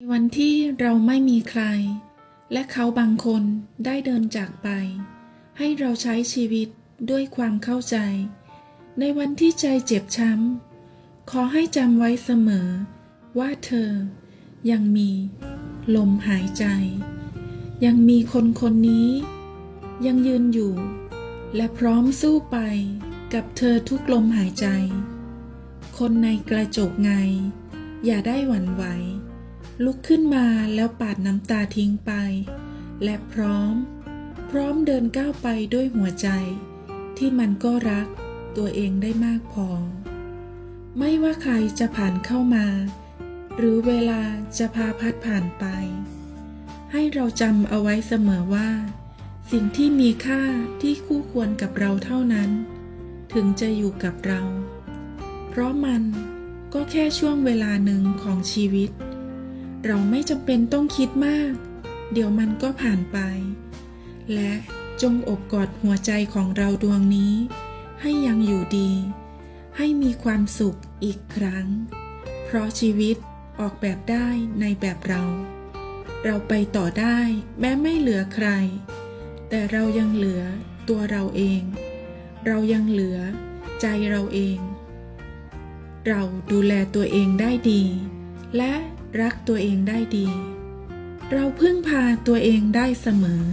ในวันที่เราไม่มีใคร และเขาบางคนได้เดินจากไป ให้เราใช้ชีวิตด้วยความเข้าใจ ในวันที่ใจเจ็บช้ำ ขอให้จำไว้เสมอ ว่าเธอยังมีลมหายใจ ยังมีคนคนนี้ ยังยืนอยู่ และพร้อมสู้ไปกับเธอทุกลมหายใจ คนในกระจกไง อย่าได้หวั่นไหว ลุกขึ้นมาแล้วปาดน้ำตาทิ้งไป และพร้อม พร้อมเดินก้าวไปด้วยหัวใจ ที่มันก็รักตัวเองได้มากพอ ไม่ว่าใครจะผ่านเข้ามา หรือเวลาจะพาพัดผ่านไป ให้เราจำเอาไว้เสมอว่า สิ่งที่มีค่าที่คู่ควรกับเราเท่านั้น ถึงจะอยู่กับเรา เพราะมันก็แค่ช่วงเวลาหนึ่งของชีวิต เราไม่จำเป็นต้องคิดมาก เดี๋ยวมันก็ผ่านไป และจงอบกอดหัวใจของเราดวงนี้ ให้ยังอยู่ดี ให้มีความสุขอีกครั้ง เพราะชีวิตออกแบบได้ในแบบเรา เราไปต่อได้แม้ไม่เหลือใคร แต่เรายังเหลือตัวเราเอง เรายังเหลือใจเราเอง เราดูแลตัวเองได้ดี และ รักตัวเองได้ดี เราพึ่งพาตัวเองได้เสมอ